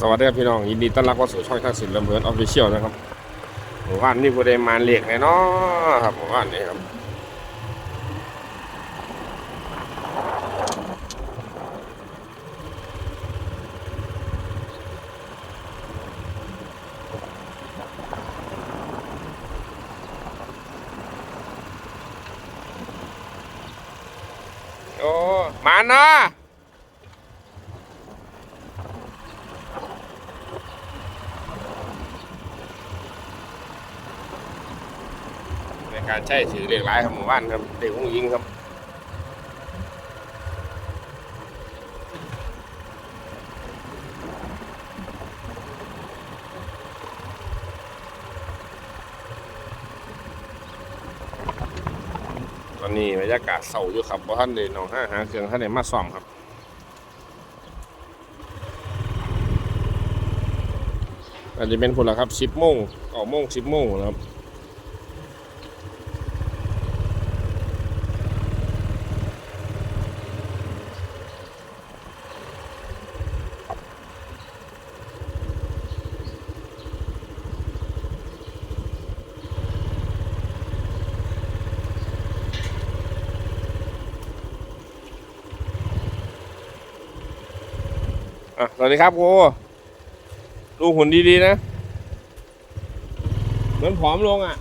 สวัสดีครับพี่น้องยินดีต้อนรับเข้าสู่ช่องทักษิณลำเพลินออฟฟิเชียลนะครับหมู่บ้านนี่ผู้ใดมาเลียกแน่เนอนครับหมู่บ้านนี้ครับโอ้มาเนาะ การใช้ถือเรียกร้ายครับหมู่บ้านครับเด็กผู้หญิงครับตอนนี้บรรยากาศเศร้าอยู่ครับเพราะท่านเดนองห้าหาเครื่องท่านเดนมาซ่อมครับอาจจะเป็นพนละครับสิบโมงเก้าโมงสิบโมงนะครับ อะสวัสดีครับโกดูหุ่นดีๆนะ เหมือนผอมลงอะ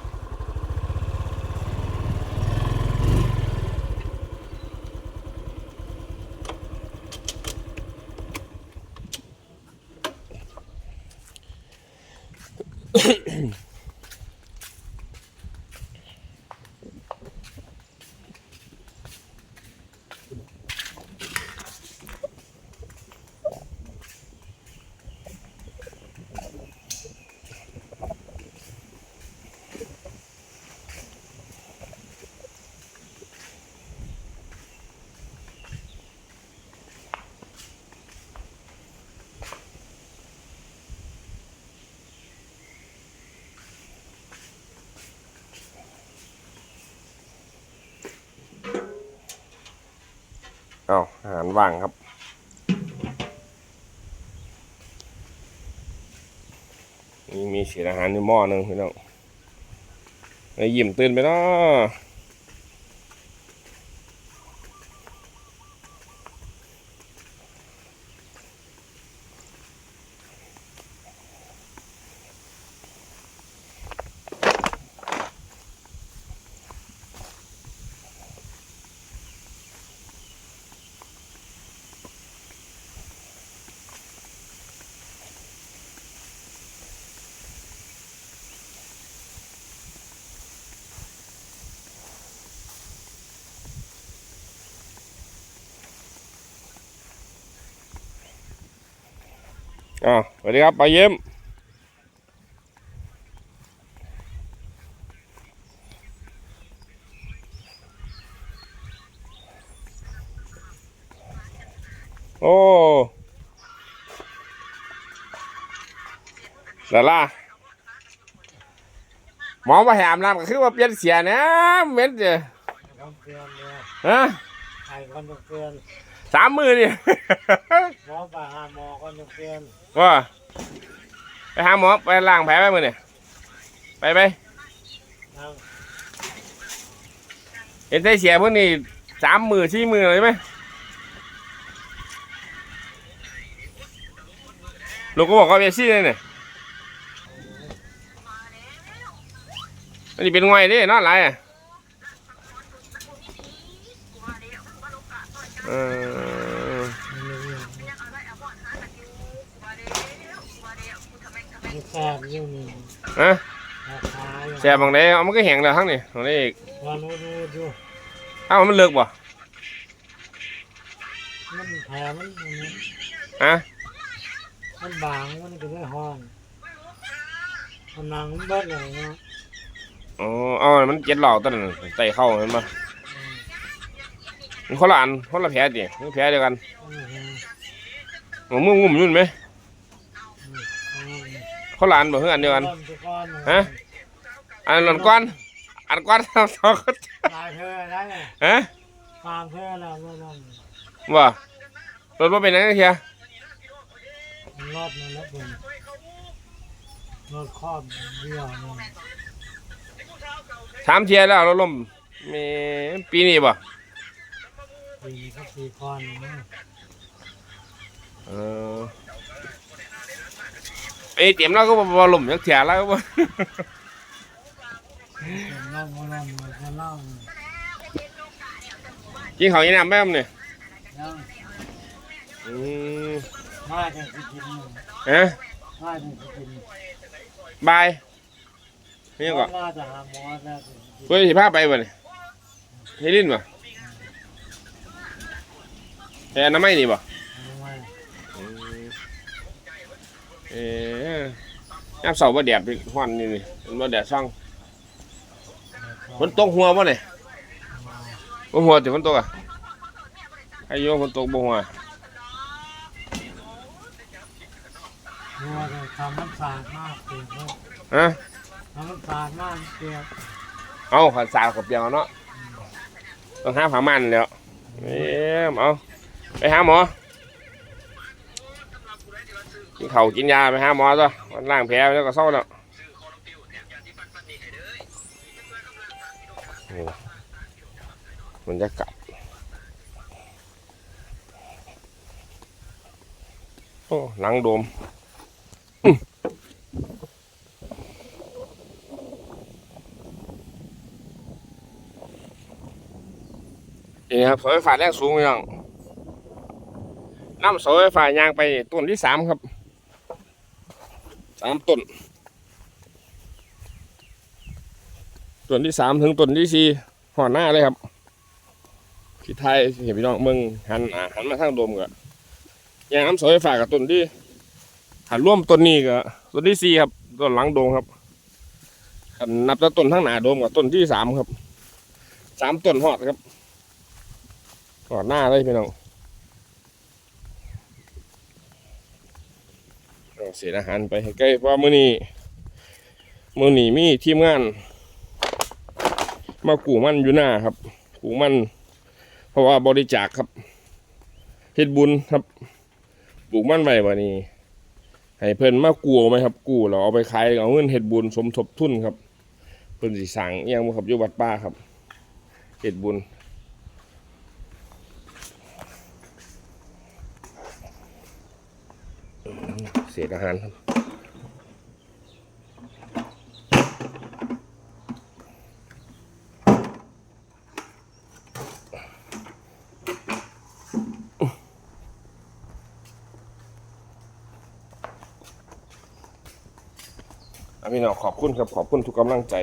เอาอาหารว่างครับ นี่มีเศษอาหารในหม้อหนึ่งพี่น้องไอ้ยิ้มตื่นไปเนาะ อ่าสวัสดีครับไปเยี่ยมโอ้ดาล่าหมอมาแหมน้ำก็คือว่าเปลี่ยนเสียนะเหม็นเจ้ต้องเตือนเลยฮะใครคนต้องเตือน สามมือนี่ หมอป่าหาหมอคนต้องเตือนว่าไปหาหมอไปล้างแผลไปมือนี่ไปไปนั่งเห็นใส่เสียพวกนี้สามมือสี่มือเลยไหมลูกก็บอกว่าเบซี่เลยเนี่ยอันนี้เป็นไงเดินอนไรอะ เออมีแสบยู่นี่ฮะราคาอยู่แสบบางเด้เอามันก็แห้งแล้วทั้งนี่ตรงนี้อีกวันรู้ดูดูเอ้ามันเลิกบ่มันแผลมันมันฮะมันบางมันก็ได้ห้อนมันนังมันเบิดเลยเนาะ อ๋อเอามันเจ็ดหล่าต้นนไตเข้าเห็นปะอืม มันคนละอันคนละแผลดิมันแผลเดียวกันอืมอืมหมึงมึงงุ่มยุ่นไหมอืมคนละอันบ่เพื่ออันเดียวกันก้อนทุกก้อนฮะอันนั้นก้อนอันก้อนสองสองคนตายเธอได้ไงฮะตามเธอแล้วเมื่อนั้นว่ารถว่าเป็นยังไงเทียมีรอบนั้นแล้วเป็นรถครอบเบี้ยวนี่ถามเทียแล้วเราล่มมีปีนี้บ่ ปีนี้ก็ปีก่อนนะเออไอ้เตรียมเราก็บ่บ่ล่มจักเทียแล้วก็บ่เป็นเล่าโบราณมาจะเล่าเนี่ยกินข้าวยีน้ำแม่มเนี่ยยังอืมมาจังสิกินอยู่ฮะมาจังสิกินบายนี่ก็มาจะหาหมอแล้วสิกินเพื่อสิพาไปบ่เนี่ยให้ลิ้นบ่ แต่น้ำไม่นี่บ่เอาไว้เอ๊ะน้ำเสาบ่แดดไปฮ้อนนี่นี่มันบ่แดดซ่องฝนตกหัวบ่เนี่ยบ่หัวติฝนตกอะอายุฝนตกบ่หัวหัวจะทำมันสะอาดมากเปียกเลยฮะทำมันสะอาดมากเปียกเอาขันสาวกับเปียงเอาเนาะต้องหาผ้ามันแล้วเอ๊ะเอา ไปหาหมอกินข้ากินยาไปหาหมอตัวมันล้างแผลแล้วก็เศร้าแล้วโอ้บรรยากาศโอ้หลังโดมนี่ครับเสาไฟฟ้าแรงสูงอย่าง น้ำเสาไฟฟ้ายางไปต้นที่สามครับสามต้นต้นที่สามถึงต้นที่สี่หอดหน้าเลยครับที่ไทยเห็นพี่น้องเมืองหันหันมาทางโดมก็ยางน้ำเสาไฟฟ้ากับต้นที่หันร่วมต้นนี้ก็ต้นที่สี่ครับต้นหลังโดมครับคันนับจากต้นทั้งหน้าโดมกับต้นที่สามครับสามต้นหอดครับก่อนหน้าเลยพี่น้อง เอาเสียอาหารไปให้ใกล้เพราะว่ามื้อนี้มื้อนี้มีทีมงาน มากู่มันอยู่หน้าครับ กู่มัน เพราะว่าบริจาคครับเฮ็ดบุญครับปลูกมันไว้วันนี้ให้เพิ่นมากู้ไหมครับ กู้แล้วเอาไปขายเอาเงินเฮ็ดบุญสมทบทุนครับเพิ่นสิสร้างอิหยังบ่ครับอยู่วัดป่าครับเฮ็ดบุญ เศษอาหารครับอะพี่น้องขอบคุณครับ ขอบคุณทุกกำลังใจ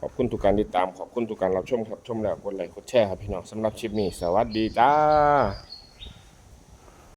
ขอบคุณทุกการติดตาม ขอบคุณทุกการรับชมครับ ชมแล้วกดไลค์กดแชร์ครับพี่น้องสำหรับคลิปนี้ สวัสดีจ้า